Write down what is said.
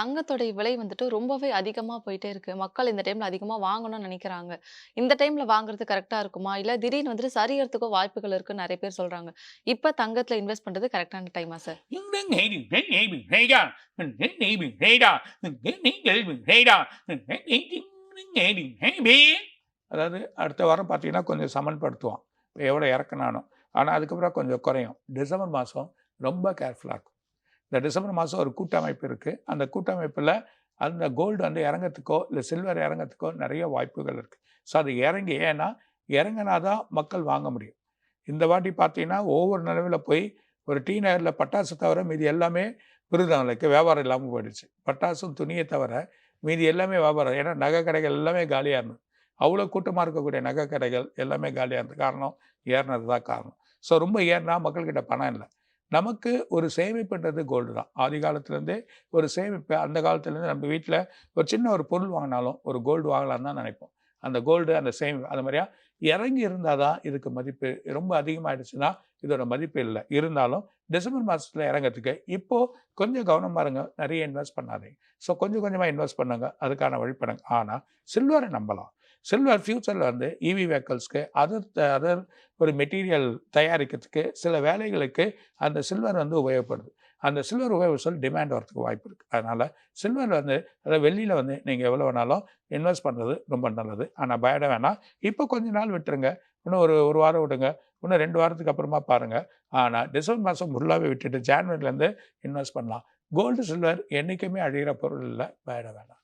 தங்கத்தோடைய விலை வந்துட்டு ரொம்பவே அதிகமா போயிட்டே இருக்கு. மக்கள் இந்த டைம்ல அதிகமா வாங்கணும்னு நினைக்கிறாங்க இந்த டைம்ல வாங்குறது கரெக்டாக இருக்குமா? இல்ல திடீர்னு வந்துட்டு சரியறதுக்கோ வாய்ப்புகள் இருக்குன்னு நிறைய பேர் சொல்றாங்க. இப்ப தங்கத்துல இன்வெஸ்ட் பண்றது கரெக்டான டைமா சார்? அதாவது அடுத்த வாரம் பார்த்தீங்கன்னா, கொஞ்சம் சமன்படுத்துவோம் இப்ப எவ்வளோ இறக்குனானோ. ஆனால் அதுக்கப்புறம் கொஞ்சம் குறையும். டிசம்பர் மாதம் ரொம்ப கேர்ஃபுல்லாக இருக்கும். இந்த டிசம்பர் மாதம் ஒரு கூட்டமைப்பு இருக்குது அந்த கூட்டமைப்பில் அந்த கோல்டு வந்து இறங்கிறதுக்கோ இல்லை சில்வர் இறங்கிறதுக்கோ நிறைய வாய்ப்புகள் இருக்குது ஸோ அது இறங்கி ஏன்னா, இறங்குனா தான் மக்கள் வாங்க முடியும். இந்த வாட்டி பார்த்தீங்கன்னா, ஒவ்வொரு நிலவில் போய் ஒரு டீ நகர்ல பட்டாசு தவிர மீதி எல்லாமே விருதுநகருக்கு வியாபாரம் இல்லாமல் போயிடுச்சு. பட்டாசும், துணியை தவிர மீதி எல்லாமே வியாபாரம். ஏன்னா, நகை கடைகள் எல்லாமே காலியாக இருந்தது. அவ்வளோ கூட்டமாக இருக்கக்கூடிய நகை கடைகள் எல்லாமே காலியாக இருந்தது. காரணம் ஏறினது தான் காரணம். ஸோ ரொம்ப ஏறினா மக்கள்கிட்ட பணம் இல்லை நமக்கு ஒரு சேமிப்புன்றது கோல்டு தான். ஆதி காலத்துலேருந்தே ஒரு சேமிப்பு அந்த காலத்துலேருந்து நம்ம வீட்டில் ஒரு சின்ன ஒரு பொருள் வாங்கினாலும் ஒரு கோல்டு வாங்கலான்னு தான் நினைப்போம் அந்த கோல்டு, அந்த சேமிப்பு அது மாதிரியா இறங்கி இருந்தால் தான் இதுக்கு மதிப்பு. ரொம்ப அதிகமாகிடுச்சுன்னா இதோட மதிப்பு இல்லை இருந்தாலும் டிசம்பர் மாதத்தில் இறங்கிறதுக்கு இப்போது கொஞ்சம் கவனமா இருங்க. நிறைய இன்வெஸ்ட் பண்ணாதீங்க. ஸோ கொஞ்சம் கொஞ்சமாக இன்வெஸ்ட் பண்ணுங்க. அதுக்கான வழி பண்ணுங்க. சில்வரை நம்பலாம். சில்வர் ஃப்யூச்சரில் வந்து ஈவி வெஹிக்கிள்ஸ்க்கு அதர் அதர் ஒரு மெட்டீரியல் தயாரிக்கிறதுக்கு சில வேலைகளுக்கு அந்த சில்வர் வந்து உபயோகப்படுது. அந்த சில்வர் உபயோகிச்சல் டிமாண்ட் வரதுக்கு வாய்ப்பு இருக்குது அதனால் சில்வர் வந்து அதாவது வெளியில் வந்து நீங்கள் எவ்வளோ வேணாலும் இன்வெஸ்ட் பண்ணுறது ரொம்ப நல்லது. ஆனால் பயட வேணாம். இப்போ கொஞ்ச நாள் விட்டுருங்க. இன்னும் ஒரு ஒரு வாரம் விடுங்க. இன்னும் ரெண்டு வாரத்துக்கு அப்புறமா பாருங்கள் ஆனால் டிசம்பர் மாதம் ஃபுல்லாகவே விட்டுட்டு ஜான்வரிலேருந்து இன்வெஸ்ட் பண்ணலாம். கோல்டு, சில்வர் என்றைக்குமே அழிகிற பொருள் இல்லை பயட வேணாம்.